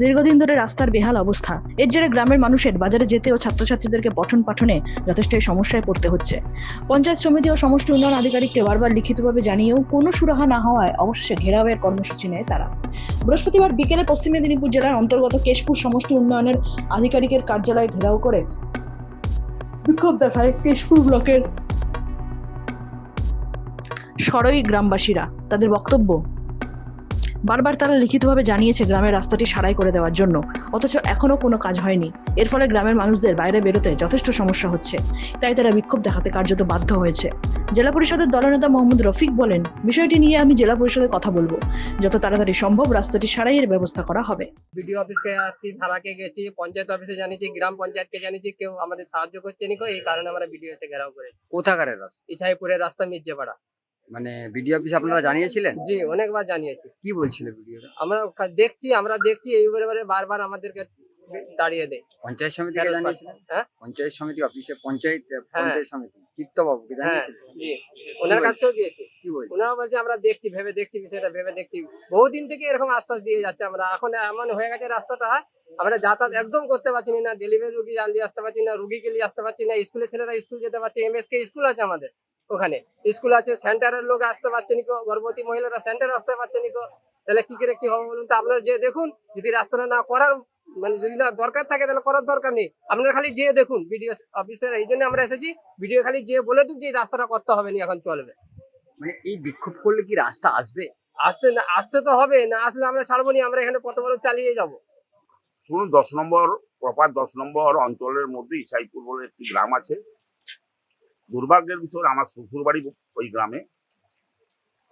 দীর্ঘদিন ধরে রাস্তার বেহাল অবস্থা। এর জেরে গ্রামের মানুষের বাজারে যেতে ও ছাত্রছাত্রীদেরকে পঠন পাঠনে যথেষ্ট সমস্যায় পড়তে হচ্ছে। পঞ্চায়েত সমিতি ও সমষ্টি উন্নয়ন আধিকারিককে বারবার লিখিতভাবে জানিয়েও কোনো সুরাহা না হওয়ায় অবশেষে ঘেরাওয়ের কর্মসূচি নেয় তারা। বৃহস্পতিবার বিকেলে পশ্চিম মেদিনীপুর জেলার অন্তর্গত কেশপুর সমষ্টি উন্নয়নের আধিকারিকের কার্যালয়ে ঘেরাও করে বিক্ষোভ দেখায় কেশপুর ব্লকের সরই গ্রামবাসীরা। তাদের বক্তব্য বারবার তারা লিখিতভাবে জানিয়েছে গ্রামের রাস্তাটি সারাই করে দেওয়ার জন্য। অথচ এখনও কোনো কাজ হয়নি। এর ফলে গ্রামের মানুষদের বাইরে বেরোতে যথেষ্ট সমস্যা হচ্ছে। তাই তারা বিক্ষোভ দেখাতে কার্যত বাধ্য হয়েছে। জেলা পরিষদের দলনেতা মোহাম্মদ রফিক বলেন বিষয়টি নিয়ে আমি জেলা পরিষদে কথা বলব যত তাড়াতাড়ি সম্ভব রাস্তাটি সারাইয়ের ব্যবস্থা করা হবে। বিডিও অফিসকে আসছি থানাকে গেছি পঞ্চায়েত অফিসে জানিয়েছি গ্রাম পঞ্চায়েতকে জানিয়েছি কেউ আমাদের সাহায্য করছে নিকো এই কারণে আমরা বিডিও এসে ঘেরাও করেছি। কোথাকারের রাস্তা? ইছাইপুরের রাস্তা মির্জেপাড়া। মানে বিডিও অফিস আপনারা জানিয়েছিলেন? জি অনেকবার জানিয়েছি। কি বলছিল বিডিও আমরা দেখছি আমরা দেখছি এইবারে বারে বারবার আমাদেরকে দাঁড়িয়ে দেয়। পঞ্চায়েত সমিতিকে জানিয়েছিলেন? হ্যাঁ। পঞ্চায়েত সমিতি অফিসে পঞ্চায়েত পঞ্চায়েত সমিতি। চিত্তবাবুকে হ্যাঁ জি। ওনার কাছেও দিয়েছি কি বলছে? ওনারা বলছে আমরা দেখছি ভেবে দেখছি বিষয়টা ভেবে দেখছি। বহুদিন থেকে এরকম আশ্বাস দিয়ে যাচ্ছে আমরা। এখন এমন হয়ে গেছে রাস্তাটা আমরা যাতায়াত একদম করতে পারছি না। ডেলিভারি রুগী আনলি আসতে পারছি না রুগীকে নিয়ে আসতে পারছি না স্কুলের ছেলেরা স্কুল যেতে পারছে এম কে স্কুল আছে আমাদের। ওখানে। স্কুল আছে সেন্টারের লোক আসতে পারছে নিকো গর্ভবতী মহিলারা সেন্টারে আসতে পারছে নিকো তাহলে কি করে কি হবে বলুন তো? আপনারা যে দেখুন যদি রাস্তাটা না করার মানে যদি না দরকার থাকে তাহলে করার দরকার নেই। আপনারা খালি যেয়ে দেখুন বিডিও অফিসের এই জন্য আমরা এসেছি। ভিডিও খালি যেয়ে বলে দিন যে রাস্তাটা করতে হবে না এখন চলবে। মানে এই বিক্ষোভ করলে কি রাস্তা আসবে? আসতে না আসতে তো হবে না আসলে আমরা ছাড়বো নি আমরা এখানে কত বড় চালিয়ে যাব। শুনুন দশ নম্বর প্রপার দশ নম্বর অঞ্চলের মধ্যে ইসাইপুর বলে একটি গ্রাম আছে। দুর্ভাগ্যের বিষয়, আমার শ্বশুর বাড়ি ওই গ্রামে।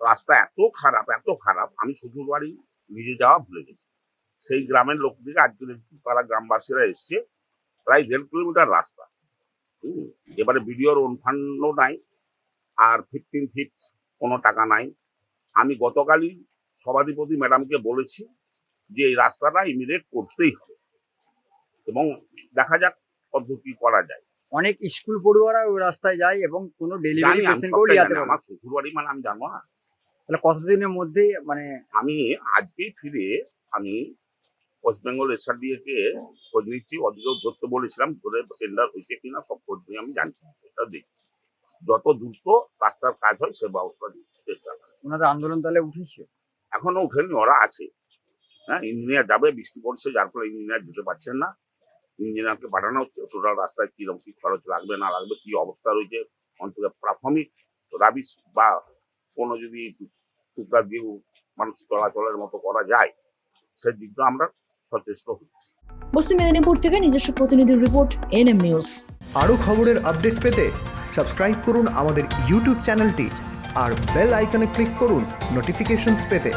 রাস্তা এত খারাপ এত খারাপ, আমি শ্বশুর বাড়ি নিজে যাওয়া ভুলে গেছি। সেই গ্রামের লোক থেকে আজকে তারা গ্রামবাসীরা এসছে, প্রায় দেড় কিলোমিটার রাস্তা। এবারে বিডিওর অনুফান্ডও নাই, আর ফিফটিন ফিট কোনো টাকা নাই। আমি গতকালই সভাধিপতি ম্যাডামকে বলেছি যে, এই রাস্তাটা ইমিডিয়েট করতেই হবে। এবং দেখা যাক পদ্ধতি করা যায়। অনেক স্কুল পড়ুয়ারা ওই রাস্তায় যায় এবং কোনো ডেলিভারি পেশেন্টকেও লিয়াতে পারে আমার মানে আমি জানব না। তাহলে কতদিনের মধ্যে মানে আমি আজকেই ফিরে আমি ওয়েস্ট বেঙ্গল এসআরডিএ কে খোঁজ নিচ্ছি ওদিকেও ধরতে বলেছিলাম ধরে টেন্ডার হয়েছে কিনা সব খোঁজ নিয়ে আমি জানছি সেটা দেখছি। যত দ্রুত রাস্তার কাজ হয় সে ব্যবস্থা চেষ্টা করি। ওনাদের আন্দোলন তাহলে উঠেছে? এখনও উঠেনি ওরা আছে। হ্যাঁ ইঞ্জিনিয়ার যাবে বৃষ্টি পড়ছে যার ফলে ইঞ্জিনিয়ার যেতে পারছেন না। ইঞ্জিনিয়ারকে পাঠানো হচ্ছে টোটাল রাস্তায় কীরকম কি খরচ লাগবে না লাগবে কি অবস্থা রয়েছে অন্তত প্রাথমিক রাবিশ বা কোনো যদি টুকরা দিয়ে মানুষ চলাচলের মতো করা যায় সেই দিকটা আমরা সচেষ্ট হচ্ছি। পশ্চিম মেদিনীপুর থেকে নিজস্ব প্রতিনিধির রিপোর্ট এনএম নিউজ। আরও খবরের আপডেট পেতে সাবস্ক্রাইব করুন আমাদের ইউটিউব চ্যানেলটি আর বেল আইকনে ক্লিক করুন নোটিফিকেশনস পেতে।